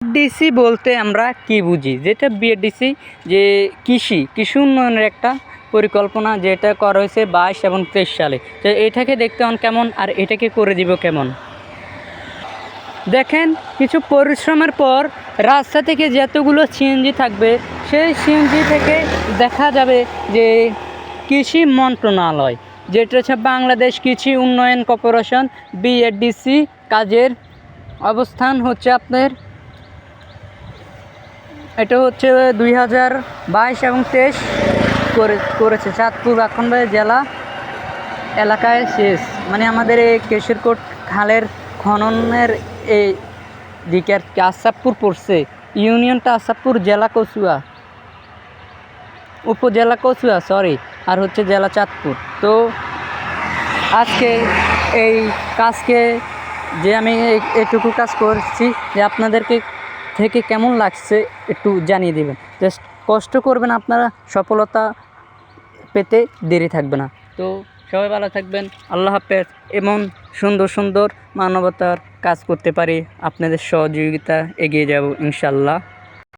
DC বলতে আমরা কি বুঝি? যেটা বিএডিসি যে কৃষি কৃষি উন্নয়নের একটা পরিকল্পনা যেটা করা হয়েছে বাইশ এবং তেইশ সালে। তো এটাকে দেখতে হন কেমন আর এটাকে করে দিব কেমন? দেখেন, কিছু পরিশ্রমের পর রাস্তা থেকে যতগুলো সিএনজি থাকবে, সেই সিএনজি থেকে দেখা যাবে যে কৃষি মন্ত্রণালয়, যেটা হচ্ছে বাংলাদেশ কৃষি উন্নয়ন কর্পোরেশন বিএডিসি কাজের অবস্থান হচ্ছে আপনার এটা হচ্ছে দুই হাজার বাইশ এবং তেইশ করে, করেছে চাঁদপুর আখন্দায় জেলা এলাকায় শেষ। মানে আমাদের এই কেশরকোট খালের খননের এই দিকে আর কি আসাবপুর পড়ছে। ইউনিয়নটা আসাবপুর জেলা কচুয়া। উপজেলা কচুয়া সরি আর হচ্ছে জেলা চাঁদপুর। তো আজকে এই কাজকে যে আমি এইটুকু কাজ করছি যে আপনাদেরকে থেকে কেমন লাগছে একটু জানিয়ে দেবেন। জাস্ট কষ্ট করবেন আপনারা, সফলতা পেতে দেরি থাকবে না। তো সবাই ভালো থাকবেন, আল্লাহ হাফেজ। এমন সুন্দর সুন্দর মানবতার কাজ করতে পারি আপনাদের সহযোগিতা এগিয়ে যাব ইনশাল্লাহ